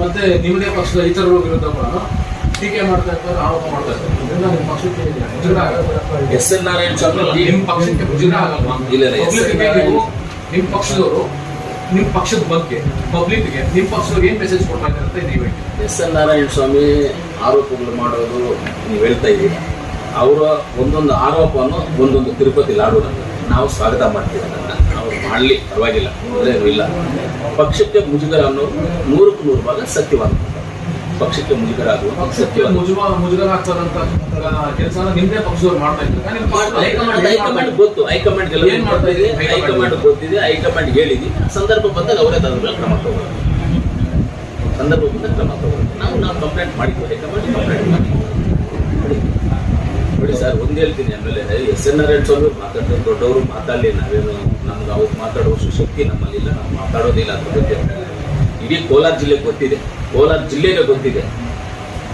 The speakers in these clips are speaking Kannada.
ಮತ್ತೆ ನಿಮ್ಮದೇ ಪಕ್ಷದ ಇತರರು ವಿರುದ್ಧ ಕೂಡ ಟೀಕೆ ಮಾಡ್ತಾ ಇರ್ತಾರೆ ಆರೋಪ ಮಾಡ್ತಾ ಇರ್ತಾರೆ ಇದರಿಂದ ನಿಮ್ಮ ಪಕ್ಷಕ್ಕೆ ಉಜಿರ ಆಗಲ್ಲ ಎಸ್ ಎನ್ ನಾರಾಯಣ ಸ್ವಾಮಿ ನಿಮ್ಮ ಪಕ್ಷಕ್ಕೆ ಉಜಿರ ಆಗಲ್ಲ ಇಲ್ಲ, ನೀವು ನಿಮ್ಮ ಪಕ್ಷದವರು ನಿಮ್ಮ ಪಕ್ಷದ ಬಗ್ಗೆ ಪಬ್ಲಿಕ್ಗೆ ನಿಮ್ಮ ಪಕ್ಷದವ್ರಿಗೆ ಏನು ಮೆಸೇಜ್ ಕೊಡ್ತಾ ಇದ್ದಾರೆ ಅಂತ ನೀವು ಹೇಳಿ ಎಸ್ ಎನ್ ನಾರಾಯಣ ಸ್ವಾಮಿ ಆರೋಪಗಳು ಮಾಡೋದು ನೀವು ಹೇಳ್ತಾ ಇದ್ದೀರಾ. ಅವರ ಒಂದೊಂದು ಆರೋಪವನ್ನು ಒಂದೊಂದು ತಿರುಪತಿ ಲಾಡು ನಾವು ಸ್ವಾಗತ ಮಾಡ್ತೀವಿ. ಮಾಡಲಿ ಪರವಾಗಿಲ್ಲ. ಮೊದಲೇನು ಇಲ್ಲ. ಪಕ್ಷಕ್ಕೆ ಮುಜುಗರ ಅನ್ನೋದು ನೂರಕ್ಕೆ ನೂರು ಭಾಗ ಸತ್ಯವಾದ. ಪಕ್ಷಕ್ಕೆ ಮುಜುಗರ ಆಗುವ ಮುಜುಗ ಮುಜುಗರ ಆಗ್ತದಂತ ಕೆಲಸ ನಿಮ್ಮದೇ ಪಕ್ಷದವ್ರು ಮಾಡ್ತಾ ಇದ್ದಾರೆ. ಹೈಕಮಾಂಡ್ ಏನ್? ಗೊತ್ತು. ಹೈಕಮಾಂಡ್ ಏನ್ ಮಾಡ್ತಾ ಇದೆ? ಹೈಕಮಾಂಡ್ ಗೊತ್ತಿದೆ. ಹೈಕಮಾಂಡ್ ಹೇಳಿದ್ವಿ ಸಂದರ್ಭ ಬಂದಾಗ ಅವರೇ ಅದ್ರ ಮೇಲೆ ಕ್ರಮ ತಗೊಳ್ಳಿ ಸಂದರ್ಭ ಬಂದಾಗ ಕ್ರಮ ತಗೊಳ್ಳಿ ನಾವು ನಾವು ಕಂಪ್ಲೇಂಟ್ ಮಾಡಿದ್ವಿ. ಹೈಕಮಾಂಡ್ ಕಂಪ್ಲೇಂಟ್ ಮಾಡಿದ್ವಿ. ನೋಡಿ. ಸರ್ ಒಂದು ಹೇಳ್ತೀನಿ ಆಮೇಲೆ ಎಸ್ ಎನ್ ಆರ್ ಸ್ವಾಮಿ ಮಾತಾಡ್ತಾರೆ. ದೊಡ್ಡವರು ಮಾತಾಡಲಿ ನಾವೇನು ನಮ್ಗೆ ಅವ್ರು ಮಾತಾಡುವಷ್ಟು ಶಕ್ತಿ ನಮ್ಮಲ್ಲಿಲ್ಲ, ನಾವು ಮಾತಾಡೋದಿಲ್ಲ ಅಂತ ಬಗ್ಗೆ ಇಡೀ ಕೋಲಾರ ಜಿಲ್ಲೆಗೆ ಗೊತ್ತಿದೆ. ಕೋಲಾರ ಜಿಲ್ಲೆಗೆ ಗೊತ್ತಿದೆ.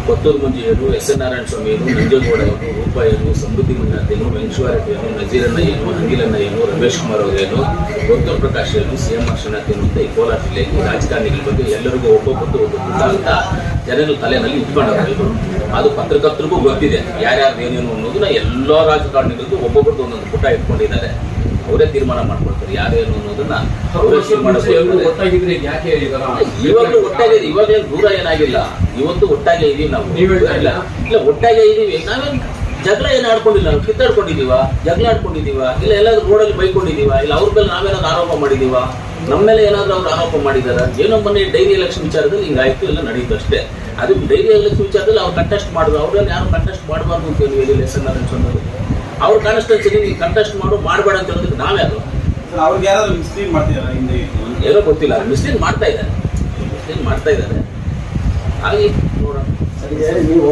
ಕೊತ್ತೂರು ಮುಂಜಿಯರು ಎಸ್ ಎನ್ ನಾರಾಯಣ ಸ್ವಾಮಿ ಏನು ನಂಜೇಗೌಡ ಏನು ರೂಪ ಸಮೃದ್ಧಿ ಮಂಜುನಾಥ್ ಏನು ವೆಂಕಟೇಶ್ವರ ಏನು ನಜೀರಣ್ಣ ಏನು ಅನಿಲಣ್ಣ ಏನು, ರಮೇಶ್ ಕುಮಾರ್ ಅವರೇನು ಗೌತಮ್ ಪ್ರಕಾಶ್ ಏನು ಸಿ ಎಂ ಅರ್ಶನಾಥ್ ಏನು ಅಂತ ಈ ಕೋಲಾರ ಜಿಲ್ಲೆಯಲ್ಲಿ ರಾಜಕಾರಣಿಗಳ ಬಗ್ಗೆ ಎಲ್ಲರಿಗೂ ಒಬ್ಬೊಬ್ಬರು ಪುಟ್ಟ ಅಂತ ಜನರು ತಲೆಯಲ್ಲಿ ಇಟ್ಕೊಂಡವರು. ಅದು ಪತ್ರಕರ್ತರಿಗೂ ಗೊತ್ತಿದೆ. ಯಾರ್ಯಾರು ಏನೇನು ಅನ್ನೋದನ್ನ ಎಲ್ಲ ರಾಜಕಾರಣಿಗಳಿಗೂ ಒಬ್ಬೊಬ್ಬರದ್ದು ಒಂದೊಂದು ಪುಟ ಇಟ್ಕೊಂಡಿದ್ದಾರೆ. ಅವರೇ ತೀರ್ಮಾನ ಮಾಡ್ಕೊಳ್ತಾರೆ. ಯಾರೇನು ಅನ್ನೋದನ್ನ ಇವತ್ತು ಇವಾಗ ಇವಾಗಲೂ ಒಟ್ಟಾಗೆ ಇವಾಗೇನು ದೂರ ಏನಾಗಿಲ್ಲ. ಇವತ್ತು ಒಟ್ಟಾಗೆ ಇದೀವಿ ನಾವು. ನೀವ್ ಹೇಳ್ತಾ ಇಲ್ಲ? ಇಲ್ಲ ಒಟ್ಟಾಗೆ ಇದೀವಿ. ನಾವೇನ್ ಜಗಳ ಏನು ಆಡ್ಕೊಂಡಿಲ್ಲ? ನಾವು ಕಿತ್ತಾಡ್ಕೊಂಡಿದೀವ ಜಗಳ ಆಡ್ಕೊಂಡಿದೀವ? ಇಲ್ಲ ಎಲ್ಲಾದ್ರೂ ರೋಡಲ್ಲಿ ಬೈಕೊಂಡಿದೀವ? ಇಲ್ಲ ಅವ್ರ ಮೇಲೆ ನಾವೇನಾದ್ರು ಆರೋಪ ಮಾಡಿದೀವ? ನಮ್ಮ ಮೇಲೆ ಏನಾದ್ರೂ ಅವ್ರು ಆರೋಪ ಮಾಡಿದಾರ? ಏನೋ ಮೊನ್ನೆ ಡೈರಿ ಎಲೆಕ್ಷನ್ ವಿಚಾರದಲ್ಲಿ ಹಿಂಗಾಯ್ತು ಎಲ್ಲ ನಡೀತು ಅಷ್ಟೇ. ಅದು ಡೈರಿ ಎಲೆಕ್ಷನ್ ವಿಚಾರದಲ್ಲಿ ಅವ್ರು ಕಂಟೆಸ್ಟ್ ಮಾಡಿದ್ರು ಅವ್ರಲ್ಲಿ ಯಾರು ಕಂಟೆಸ್ಟ್ ಮಾಡಬಾರ್ದು ಅಂತ ಹೇಳಿ ಲೆಸನ್ ಅಂತ ಎನ್ ಅವ್ರು. ಕಾನ್ಸ್ಟೆನ್ಸಿಗೆ ನೀವು ಕಂಟೆಸ್ಟ್ ಮಾಡು ಮಾಡಬೇಡ ಅಂತ ಹೇಳೋದಕ್ಕೆ ನಾವೇ ಅದು ಸರ್, ಅವ್ರಿಗೆ ಯಾರಾದ್ರು ಮಿಸ್ಲೀಡ್ ಮಾಡ್ತಿದಾರ ಹಿಂದೆ? ಏನೋ ಗೊತ್ತಿಲ್ಲ ಮಿಸ್ಲೀಡ್ ಮಾಡ್ತಾ ಇದ್ದಾರೆ. ಮಿಸ್ಲೀಡ್ ಮಾಡ್ತಾ ಇದ್ದಾರೆ. ಹಾಗೆ ನೋಡೋಣ. ಸರಿ ನೀವು